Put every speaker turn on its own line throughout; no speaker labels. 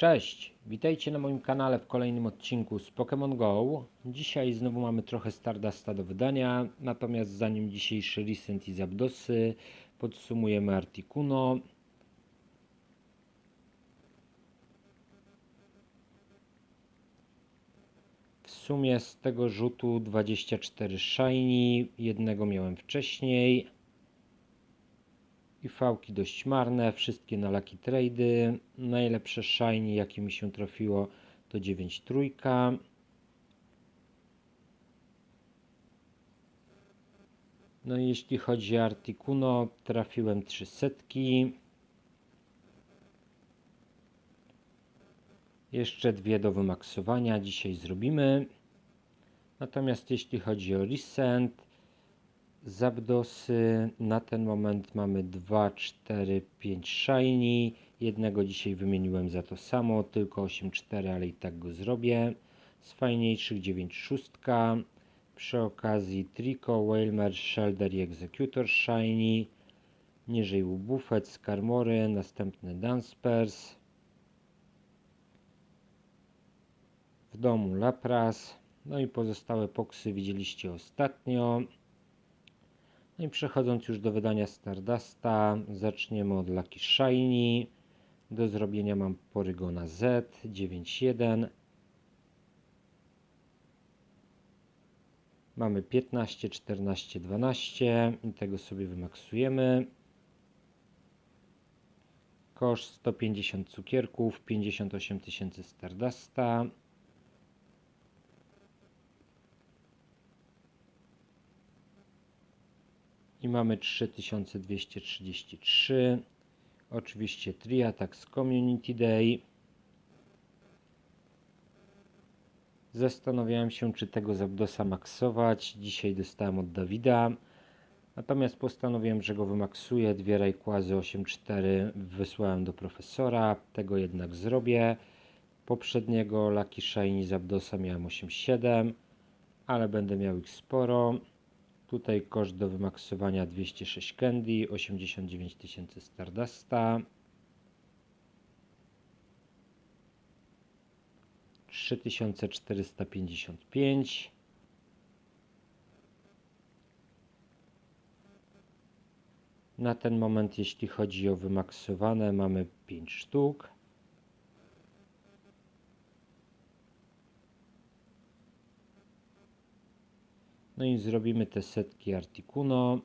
Cześć, witajcie na moim kanale w kolejnym odcinku z Pokémon Go. Dzisiaj znowu mamy trochę Stardasta do wydania, natomiast zanim dzisiejszy Recent i Zapdosy, podsumujemy Articuno. W sumie z tego rzutu 24 Shiny, jednego miałem wcześniej. I fałki dość marne, wszystkie na Lucky Trady. Najlepsze shiny jakie mi się trafiło to 9 trójka. No i jeśli chodzi o Articuno, trafiłem 3 setki. Jeszcze dwie do wymaksowania dzisiaj zrobimy. Natomiast jeśli chodzi o Recent, Zapdosy na ten moment mamy 2, 4, 5 shiny. Jednego dzisiaj wymieniłem za to samo, tylko 8, 4, ale i tak go zrobię. Z fajniejszych 9 szóstka. Przy okazji Trico, Whalmer, Shelder i Executor shiny. Niżej Buffet, Skarmory, następny Danspers. W domu Lapras. No i pozostałe poksy widzieliście ostatnio. No i przechodząc już do wydania Stardusta, zaczniemy od Lucky Shiny. Do zrobienia mam Porygona Z 9.1. Mamy 15, 14, 12 i tego sobie wymaksujemy. Koszt 150 cukierków, 58 tysięcy Stardusta. I mamy 3233 oczywiście Triatak z Community Day. Zastanawiałem się czy tego Zabdosa maksować. Dzisiaj dostałem od Dawida. Natomiast postanowiłem, że go wymaksuję. Dwie Rayquazy 8.4 wysłałem do profesora. Tego jednak zrobię. Poprzedniego Lucky Shiny Zabdosa miałem 8.7 ale będę miał ich sporo Tutaj koszt do wymaksowania 206 candy, 89 tysięcy Stardusta. 3455 Na ten moment jeśli chodzi o wymaksowane mamy 5 sztuk No i zrobimy te setki Articuno.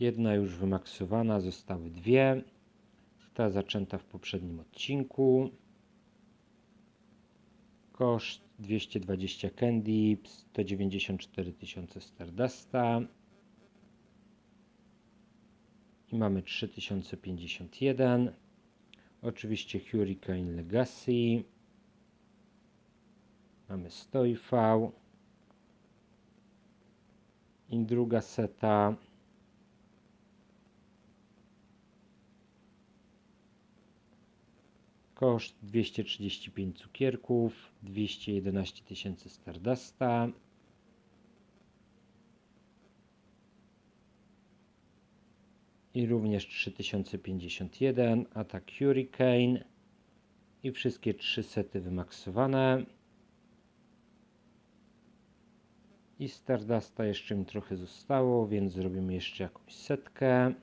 Jedna już wymaksowana, zostały dwie. Ta zaczęta w poprzednim odcinku. Koszt 220 candy, 194 tysiące Stardusta. I mamy 3051. Oczywiście Hurricane Legacy. Mamy stoi V. I druga seta. Koszt 235 cukierków, 211 tysięcy Stardusta. I również 3051, atak Hurricane i wszystkie trzy sety wymaksowane. I Stardusta jeszcze mi trochę zostało, więc zrobimy jeszcze jakąś setkę.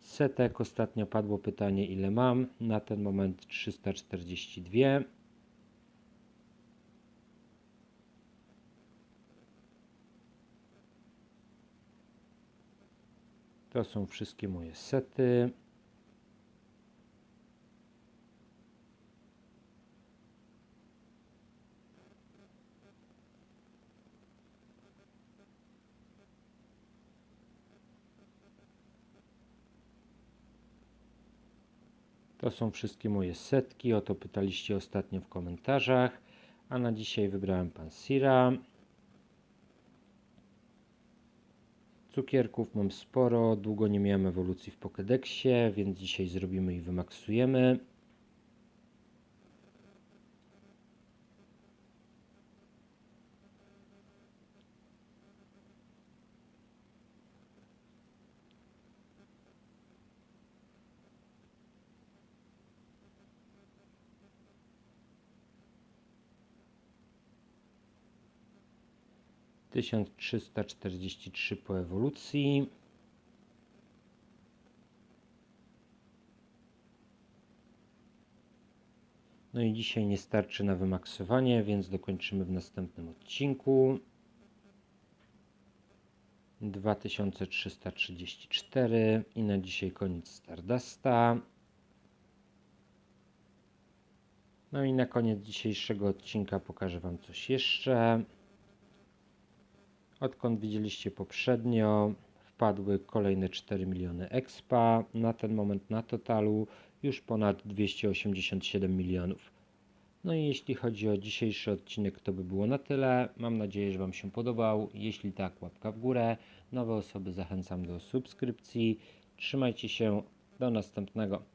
Setek, ostatnio padło pytanie ile mam. Na ten moment 342. To są wszystkie moje sety. To są wszystkie moje setki. O to pytaliście ostatnio w komentarzach. A na dzisiaj wybrałem Pansira. Cukierków mam sporo, długo nie miałem ewolucji w Pokédexie, więc dzisiaj zrobimy i wymaksujemy. Tysiąc trzysta czterdzieści trzy po ewolucji. No i dzisiaj nie starczy na wymaksowanie, więc dokończymy w następnym odcinku. 2334 i na dzisiaj koniec Stardusta. No i na koniec dzisiejszego odcinka pokażę Wam coś jeszcze. Odkąd widzieliście poprzednio, wpadły kolejne 4 miliony expa. Na ten moment na totalu już ponad 287 milionów. No i jeśli chodzi o dzisiejszy odcinek, to by było na tyle. Mam nadzieję, że Wam się podobał. Jeśli tak, łapka w górę. Nowe osoby zachęcam do subskrypcji. Trzymajcie się. Do następnego.